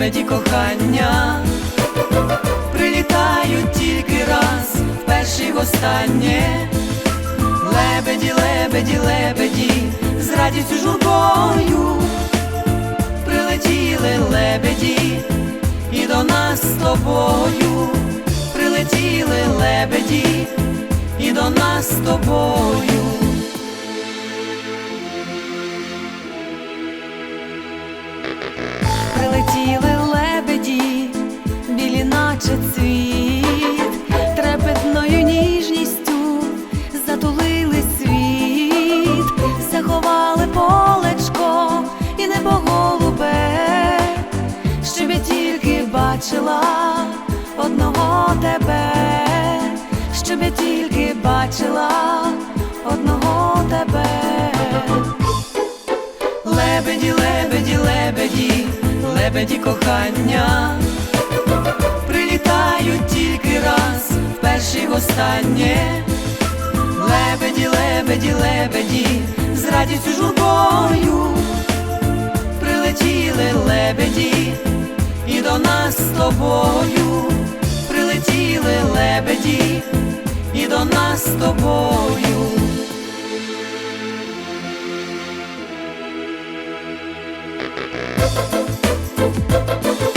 Лебеді кохання прилітають тільки раз, вперше й востаннє. Лебеді, лебеді, лебеді, з радістю журбою прилетіли лебеді, і до нас з тобою прилетіли лебеді, і до нас з тобою. Наче цвіт, трепетною ніжністю затулили світ, заховали полечко і небо голубе, щоб я тільки бачила одного тебе, щоб я тільки бачила одного тебе. Лебеді, лебеді, лебеді, лебеді кохання й востаннє. Лебеді, лебеді, лебеді, з радістю журбою прилетіли лебеді, і до нас з тобою прилетіли лебеді, і до нас з тобою. Прилетіли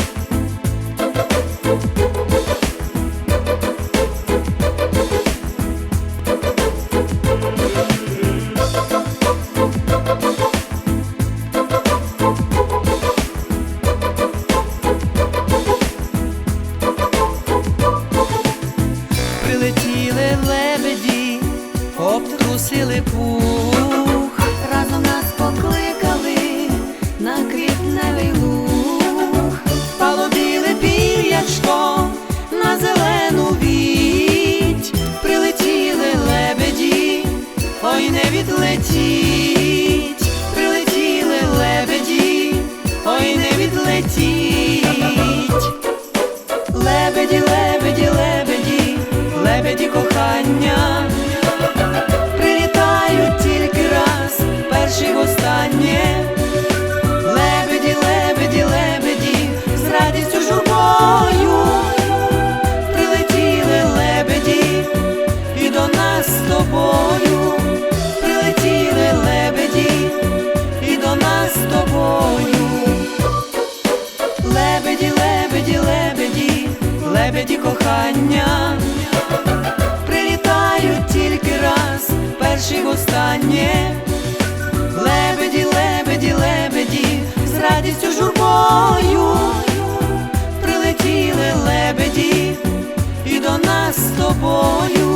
лебеді, обтрусили пух, разом нас покликали на квітневий луг, полудили пір'ячко на зелену віть, прилетіли лебеді, ой не відлетіть, лебеді кохання. Прилітають тільки раз, перший в востаннє. Лебеді, лебеді, лебеді, з радістю журбою. Прилетіли лебеді, і до нас з тобою